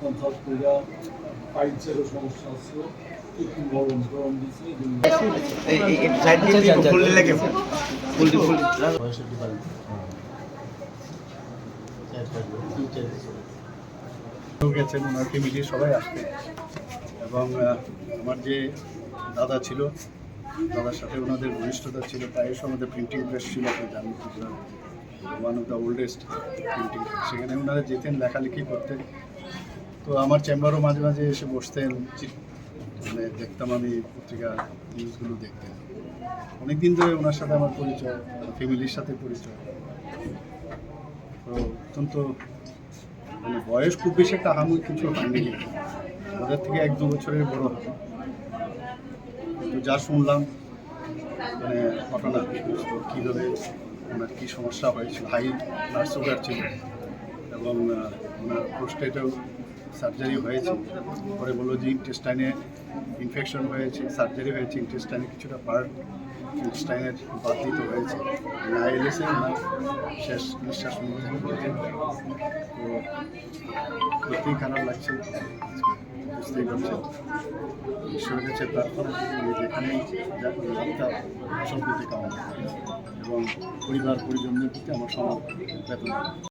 Consult করিয়া সমস্যা একটু গরম গরম গেছেন ওনার ফ্যামিলি সবাই আসবে এবং আমার যে দাদা ছিল দাদার সাথে ওনাদের ঘনিষ্ঠতা ছিল প্রায়শ আমাদের প্রিন্টিং প্রেস ছিল আপনি জানেন one of the oldest printing সেখানে ওনারা যেতেন, লেখালেখি করতেন। তো আমার চেম্বারও মাঝে মাঝে এসে বসতেন। মানে দেখতাম আমি পত্রিকা নিউজগুলো দেখতেন। অনেক দিন ধরে ওনার সাথে আমার পরিচয় ফ্যামিলির সাথে পরিচয়। তো অত্যন্ত মানে বয়স খুব বেশি একটা আহামরি কিছু হয়নি। ওদের থেকে এক দু বছরের বড় হবে যা শুনলাম মানে ঘটনা কীভাবে ওনার কী সমস্যা হয়েছিল? হাই ব্লাড সুগার ছিল। এবং ওনার প্রোস্টেটেও সার্জারি হয়েছে। পরে বলল যে ইন্টেস্টাইনে ইনফেকশন হয়েছে, সার্জারি হয়েছে ইন্টেস্টাইনে কিছুটা পার্ট ইন্টেস্টাইনের দিতে হয়েছে। আইএলএসে ওনার শেষ নিঃশ্বাস হয়েছে তো সত্যিই খারাপ লাগছে। বুঝতেই পারছেন। ঈশ্বরের কাছে প্রার্থনা করি যেখানেই যাত্রা সম্প্রীতি কামনা এবং পরিবার পরিজনদের প্রতি আমার সমবেদনা